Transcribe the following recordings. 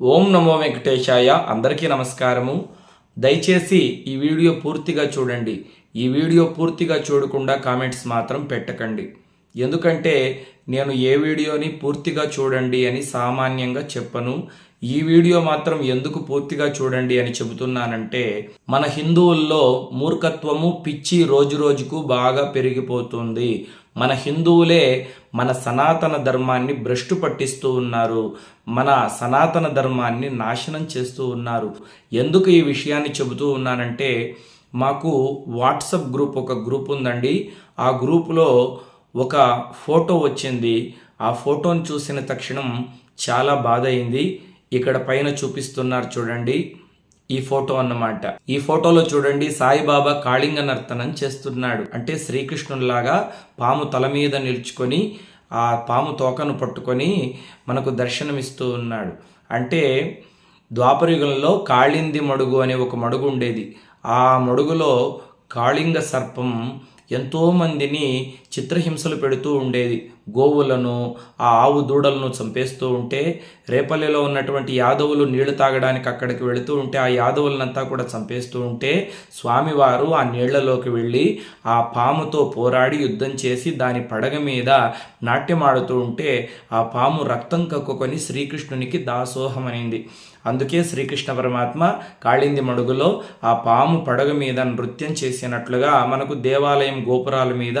ఓం నమో వెంకటేశాయ అందరికీ నమస్కారము. దయచేసి ఈ వీడియో పూర్తిగా చూడండి. ఈ వీడియో పూర్తిగా చూడకుండా కామెంట్స్ మాత్రం పెట్టకండి. ఎందుకంటే నేను ఏ వీడియోని పూర్తిగా చూడండి అని సామాన్యంగా చెప్పను. ఈ వీడియో మాత్రం ఎందుకు పూర్తిగా చూడండి అని చెబుతున్నానంటే మన హిందువుల్లో మూర్ఖత్వము పిచ్చి రోజు రోజుకు బాగా పెరిగిపోతుంది. మన హిందువులే మన సనాతన ధర్మాన్ని భ్రష్టు పట్టిస్తూ ఉన్నారు. మన సనాతన ధర్మాన్ని నాశనం చేస్తూ ఉన్నారు. ఎందుకు ఈ విషయాన్ని చెబుతూ ఉన్నానంటే మాకు వాట్సప్ గ్రూప్ ఒక గ్రూప్ ఉందండి. ఆ గ్రూపులో ఒక ఫోటో వచ్చింది. ఆ ఫోటోని చూసిన తక్షణం చాలా బాధ అయింది. ఇక్కడ పైన చూపిస్తున్నారు చూడండి. ఈ ఫోటో అన్నమాట. ఈ ఫోటోలో చూడండి సాయిబాబా కాళింగ నర్తనం చేస్తున్నాడు. అంటే శ్రీకృష్ణునిలాగా పాము తల మీద నిల్చుకొని ఆ పాము తోకను పట్టుకొని మనకు దర్శనమిస్తూ ఉన్నాడు. అంటే ద్వాపరయుగంలో కాళింది మడుగు అనే ఒక మడుగు ఉండేది. ఆ మడుగులో కాళింగ సర్పం ఎంతోమందిని చిత్రహింసలు పెడుతూ ఉండేది. గోవులను ఆ ఆవు దూడలను చంపేస్తూ ఉంటే రేపల్లిలో ఉన్నటువంటి యాదవులు నీళ్ళు తాగడానికి అక్కడికి వెళుతూ ఉంటే ఆ యాదవులనంతా కూడా చంపేస్తూ ఉంటే స్వామివారు ఆ నీళ్ళలోకి వెళ్ళి ఆ పాముతో పోరాడి యుద్ధం చేసి దాని పడగ మీద నాట్యమాడుతూ ఉంటే ఆ పాము రక్తం కక్కుకొని శ్రీకృష్ణునికి దాసోహమైంది అందుకే శ్రీకృష్ణ పరమాత్మ కాళింది మడుగులో ఆ పాము పడగ మీద నృత్యం చేసినట్లుగా మనకు దేవాలయం గోపురాల మీద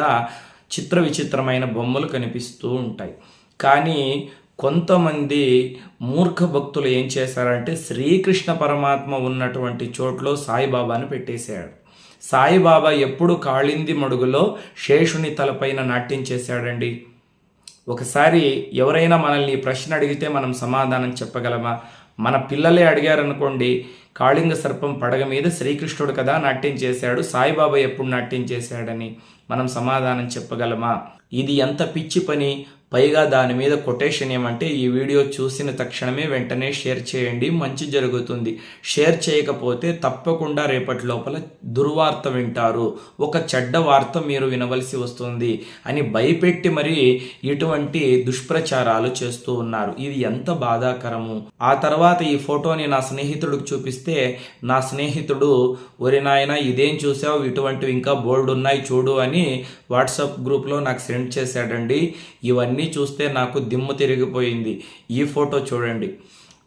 చిత్ర విచిత్రమైన బొమ్మలు కనిపిస్తూ ఉంటాయి. కానీ కొంతమంది మూర్ఖ భక్తులు ఏం చేశారంటే శ్రీకృష్ణ పరమాత్మ ఉన్నటువంటి చోట్లో సాయిబాబాను పెట్టేశాడు. సాయిబాబా ఎప్పుడు కాళింది మడుగులో శేషుని తలపైన నాట్యం చేశాడండి? ఒకసారి ఎవరైనా మనల్ని ప్రశ్న అడిగితే మనం సమాధానం చెప్పగలమా? మన పిల్లలే అడిగారనుకోండి కాళింగ సర్పం పడగ మీద శ్రీకృష్ణుడు కదా నాట్యం చేశాడు సాయిబాబా ఎప్పుడు నాట్యం చేశాడని మనం సమాధానం చెప్పగలమా? ఇది ఎంత పిచ్చి పని పైగా దాని మీద కొటేషన్ ఏమంటే ఈ వీడియో చూసిన తక్షణమే వెంటనే షేర్ చేయండి మంచి జరుగుతుంది. షేర్ చేయకపోతే తప్పకుండా రేపటి లోపల దుర్వార్త వింటారు. ఒక చెడ్డ వార్త మీరు వినవలసి వస్తుంది అని భయపెట్టి మరి ఇటువంటి దుష్ప్రచారాలు చేస్తూ ఉన్నారు. ఇది ఎంత బాధాకరము. ఆ తర్వాత ఈ ఫోటోని నా స్నేహితుడికి చూపిస్తే నా స్నేహితుడు ఒరి నాయన ఇదేం చూసావు? ఇటువంటివి ఇంకా బోల్డ్ ఉన్నాయి చూడు అని వాట్సాప్ గ్రూప్లో నాకు సెండ్ చేశాడండి. ఇవన్నీ చూస్తే నాకు దిమ్ము తిరిగిపోయింది. ఈ ఫోటో చూడండి.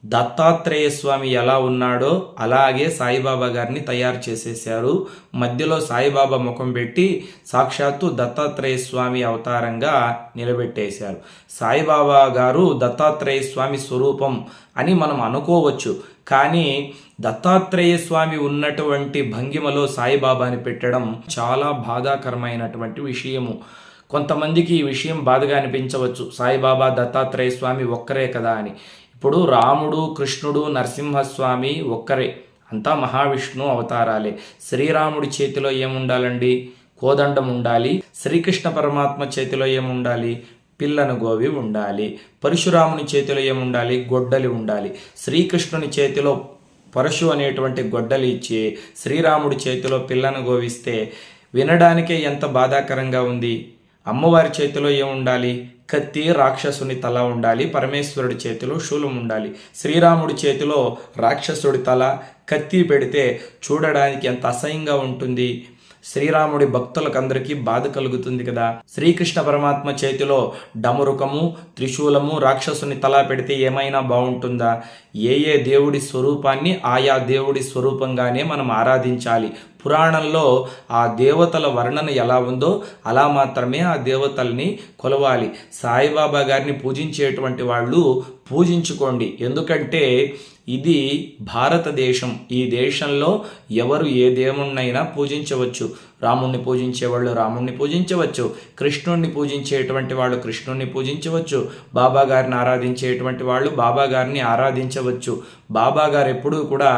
దత్తాత్రేయ స్వామి ఎలా ఉన్నాడో అలాగే సాయిబాబా గారిని తయారు చేసేసారు మధ్యలో సాయిబాబా ముఖం పెట్టి సాక్షాత్తు దత్తాత్రేయ స్వామి అవతారంగా నిలబెట్టేశారు. సాయిబాబా గారు దత్తాత్రేయ స్వామి స్వరూపం అని మనం అనుకోవచ్చు. కానీ దత్తాత్రేయ స్వామి ఉన్నటువంటి భంగిమలో సాయిబాబాని పెట్టడం చాలా బాధాకరమైనటువంటి విషయము. కొంతమందికి ఈ విషయం బాధగా అనిపించవచ్చు. సాయిబాబా దత్తాత్రేయ స్వామి ఒక్కరే కదా అని. ఇప్పుడు రాముడు కృష్ణుడు నరసింహస్వామి ఒక్కరే. అంతా మహావిష్ణు అవతారాలే. శ్రీరాముడి చేతిలో ఏముండాలండి? కోదండం ఉండాలి. శ్రీకృష్ణ పరమాత్మ చేతిలో ఏముండాలి? పిల్లను గోవి ఉండాలి. పరశురాముని చేతిలో ఏముండాలి? గొడ్డలి ఉండాలి. శ్రీకృష్ణుని చేతిలో పరశు అనేటువంటి గొడ్డలి ఇచ్చి శ్రీరాముడి చేతిలో పిల్లను గోవిస్తే వినడానికే ఎంత బాధాకరంగా ఉంది? అమ్మవారి చేతిలో ఏముండాలి? కత్తి రాక్షసుని తల ఉండాలి పరమేశ్వరుడి చేతిలో శూలం ఉండాలి. శ్రీరాముడి చేతిలో రాక్షసుడి తల కత్తి పెడితే చూడడానికి ఎంత అసహ్యంగా ఉంటుంది. శ్రీరాముడి భక్తులకందరికీ బాధ కలుగుతుంది కదా. శ్రీకృష్ణ పరమాత్మ చేతిలో డమరుకము త్రిశూలము రాక్షసుని తల పెడితే ఏమైనా బాగుంటుందా? ఏ ఏ దేవుడి స్వరూపాన్ని ఆయా దేవుడి స్వరూపంగానే మనం ఆరాధించాలి. పురాణంలో ఆ దేవతల వర్ణన ఎలా ఉందో అలా మాత్రమే ఆ దేవతల్ని కొలవాలి. సాయిబాబా గారిని పూజించేటువంటి వాళ్ళు పూజించుకోండి. ఎందుకంటే ఇది భారతదేశం. ఈ దేశంలో ఎవరు ఏ దేవుణ్ణైనా పూజించవచ్చు. రాముణ్ణి పూజించేవాళ్ళు రాముణ్ణి పూజించవచ్చు కృష్ణుణ్ణి పూజించేటువంటి వాళ్ళు కృష్ణుణ్ణి పూజించవచ్చు బాబా గారిని ఆరాధించేటువంటి వాళ్ళు బాబా గారిని ఆరాధించవచ్చు. బాబా గారు ఎప్పుడూ కూడా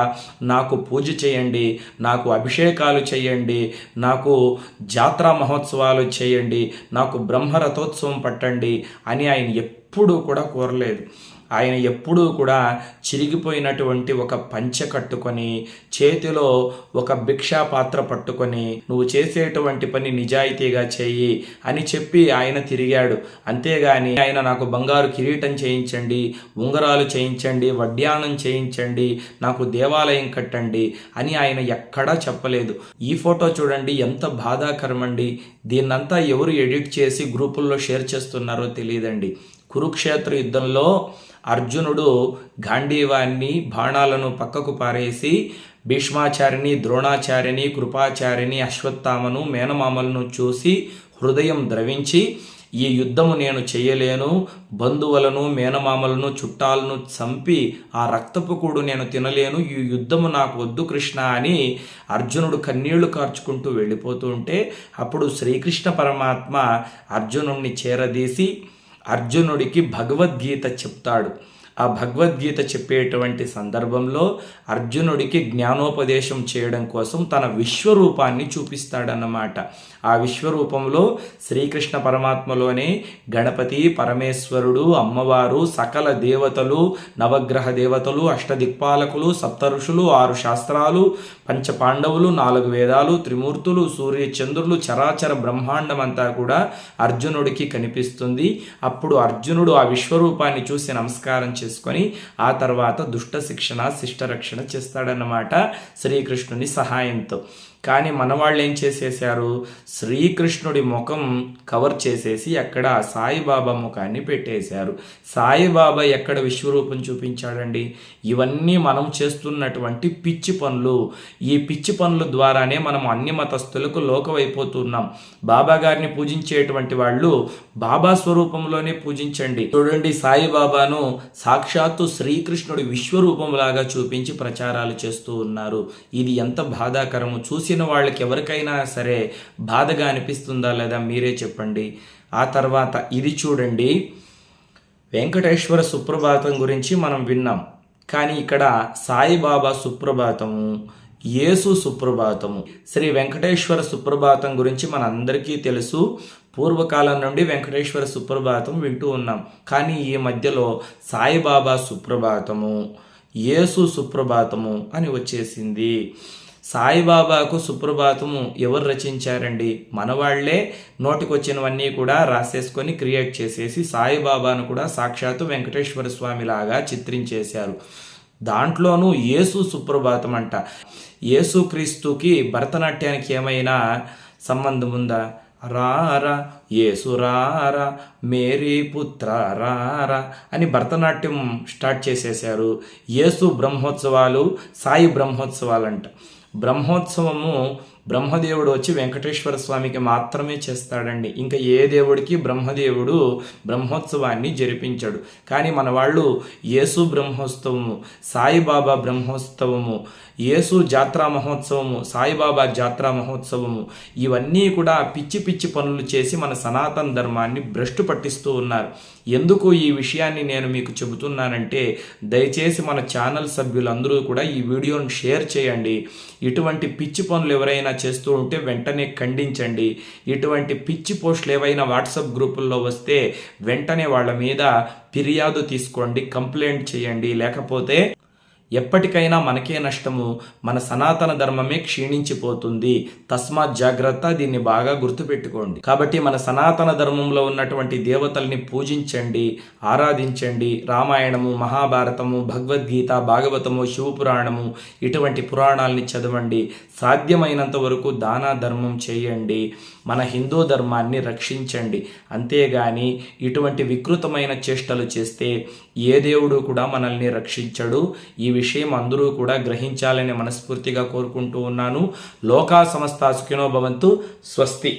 నాకు పూజ చేయండి నాకు అభిషేకాలు చేయండి నాకు జాతరా మహోత్సవాలు చేయండి నాకు బ్రహ్మరథోత్సవం పట్టండి అని ఆయన ఎప్పుడూ కూడా కోరలేదు. ఆయన ఎప్పుడూ కూడా చిరిగిపోయినటువంటి ఒక పంచె కట్టుకొని చేతిలో ఒక భిక్షా పాత్ర పట్టుకొని నువ్వు చేసేటువంటి పని నిజాయితీగా చేయి అని చెప్పి ఆయన తిరిగాడు. అంతేగాని ఆయన నాకు బంగారు కిరీటం చేయించండి ఉంగరాలు చేయించండి వడ్యానం చేయించండి నాకు దేవాలయం కట్టండి అని ఆయన ఎక్కడా చెప్పలేదు. ఈ ఫోటో చూడండి ఎంత బాధాకరమండి. దీన్నంతా ఎవరు ఎడిట్ చేసి గ్రూపుల్లో షేర్ చేస్తున్నారో తెలియదండి. కురుక్షేత్ర యుద్ధంలో అర్జునుడు గాంధీవాన్ని బాణాలను పక్కకు పారేసి భీష్మాచారిని ద్రోణాచార్యని కృపాచార్యని అశ్వత్థామను మేనమామలను చూసి హృదయం ద్రవించి ఈ యుద్ధము నేను చేయలేను. బంధువులను మేనమామలను చుట్టాలను చంపి ఆ రక్తపు కూడు నేను తినలేను. ఈ యుద్ధము నాకు వద్దు కృష్ణ అని అర్జునుడు కన్నీళ్ళు కార్చుకుంటూ వెళ్ళిపోతూ ఉంటే అప్పుడు శ్రీకృష్ణ పరమాత్మ అర్జునుడిని చేరదీసి అర్జునుడికి భగవద్గీత చెప్తాడు. ఆ భగవద్గీత చెప్పేటువంటి సందర్భంలో అర్జునుడికి జ్ఞానోపదేశం చేయడం కోసం తన విశ్వరూపాన్ని చూపిస్తాడన్నమాట. ఆ విశ్వరూపంలో శ్రీకృష్ణ పరమాత్మలోనే గణపతి పరమేశ్వరుడు అమ్మవారు సకల దేవతలు నవగ్రహ దేవతలు అష్టదిక్పాలకులు సప్తఋషులు ఆరు శాస్త్రాలు పంచ పాండవులు నాలుగు వేదాలు త్రిమూర్తులు సూర్య చంద్రులు చరాచర బ్రహ్మాండం అంతా కూడా అర్జునుడికి కనిపిస్తుంది. అప్పుడు అర్జునుడు ఆ విశ్వరూపాన్ని చూసి నమస్కారం చేసుకొని ఆ తర్వాత దుష్ట శిక్షణ శిష్ట రక్షణ చేస్తాడన్నమాట శ్రీకృష్ణుని సహాయంతో. కానీ మన వాళ్ళు ఏం చేసేసారు శ్రీకృష్ణుడి ముఖం కవర్ చేసేసి అక్కడ సాయిబాబా ముఖాన్ని పెట్టేశారు. సాయిబాబా ఎక్కడ విశ్వరూపం చూపించాడండి? ఇవన్నీ మనం చేస్తున్నటువంటి పిచ్చి పనులు. ఈ పిచ్చి పనుల ద్వారానే మనం అన్ని మతస్థులకు లోకమైపోతున్నాం. బాబా గారిని పూజించేటువంటి వాళ్ళు బాబా స్వరూపంలోనే పూజించండి. చూడండి సాయిబాబాను సాక్షాత్తు శ్రీకృష్ణుడి విశ్వరూపంలాగా చూపించి ప్రచారాలు చేస్తూ ఉన్నారు. ఇది ఎంత బాధాకరము చూసిన వాళ్ళకి ఎవరికైనా సరే బాధగా అనిపిస్తుందా లేదా మీరే చెప్పండి. ఆ తర్వాత ఇది చూడండి. వెంకటేశ్వర సుప్రభాతం గురించి మనం విన్నాం. కానీ ఇక్కడ సాయిబాబా సుప్రభాతము యేసు సుప్రభాతము శ్రీ వెంకటేశ్వర సుప్రభాతం గురించి మన అందరికీ తెలుసు. పూర్వకాలం నుండి వెంకటేశ్వర సుప్రభాతం వింటూ ఉన్నాం. కానీ ఈ మధ్యలో సాయిబాబా సుప్రభాతము యేసు సుప్రభాతము అని వచ్చేసింది. సాయిబాబాకు సుప్రభాతము ఎవరు రచించారండి? మనవాళ్ళే నోటికొచ్చినవన్నీ కూడా రాసేసుకొని క్రియేట్ చేసేసి సాయిబాబాను కూడా సాక్షాత్తు వెంకటేశ్వర స్వామి లాగా చిత్రించేశారు. దాంట్లోనూ యేసు సుప్రభాతం అంట యేసుక్రీస్తుకి భరతనాట్యానికి ఏమైనా సంబంధం ఉందా రారా యేసు రారా మేరీ పుత్ర రారా అని భరతనాట్యం స్టార్ట్ చేసేశారు. యేసు బ్రహ్మోత్సవాలు సాయి బ్రహ్మోత్సవాలు అంట బ్రహ్మోత్సవము బ్రహ్మదేవుడు వచ్చి వెంకటేశ్వర స్వామికి మాత్రమే చేస్తాడండి. ఇంకా ఏ దేవుడికి బ్రహ్మదేవుడు బ్రహ్మోత్సవాన్ని జరిపించాడు. కానీ మన వాళ్ళు యేసు బ్రహ్మోత్సవము సాయిబాబా బ్రహ్మోత్సవము యేసు జాత్రా మహోత్సవము సాయిబాబా జాత్రా మహోత్సవము ఇవన్నీ కూడా పిచ్చి పిచ్చి పనులు చేసి మన సనాతన ధర్మాన్ని భ్రష్టు పట్టిస్తూ ఉన్నారు. ఎందుకు ఈ విషయాన్ని నేను మీకు చెబుతున్నానంటే దయచేసి మన ఛానల్ సభ్యులందరూ కూడా ఈ వీడియోను షేర్ చేయండి. ఇటువంటి పిచ్చి పనులు ఎవరైనా చేస్తూ ఉంటే వెంటనే ఖండించండి. ఇటువంటి పిచ్చి పోస్టులు ఏవైనా వాట్సాప్ గ్రూపుల్లో వస్తే వెంటనే వాళ్ళ మీద ఫిర్యాదు తీసుకోండి కంప్లైంట్ చేయండి. లేకపోతే ఎప్పటికైనా మనకే నష్టము మన సనాతన ధర్మమే క్షీణించిపోతుంది. తస్మాత్ జాగ్రత్త దీన్ని బాగా గుర్తుపెట్టుకోండి. కాబట్టి మన సనాతన ధర్మంలో ఉన్నటువంటి దేవతల్ని పూజించండి ఆరాధించండి. రామాయణము మహాభారతము భగవద్గీత భాగవతము శివపురాణము ఇటువంటి పురాణాలని చదవండి. సాధ్యమైనంత వరకు దాన ధర్మం చేయండి. మన హిందూ ధర్మాన్ని రక్షించండి. అంతేగాని ఇటువంటి వికృతమైన చేష్టలు చేస్తే ఏ దేవుడు కూడా మనల్ని రక్షించడు. ఈ విషయం అందరూ కూడా గ్రహించాలని మనస్ఫూర్తిగా కోరుకుంటూ ఉన్నాను. లోకా సమస్త సుఖినో భవంతు. స్వస్తి.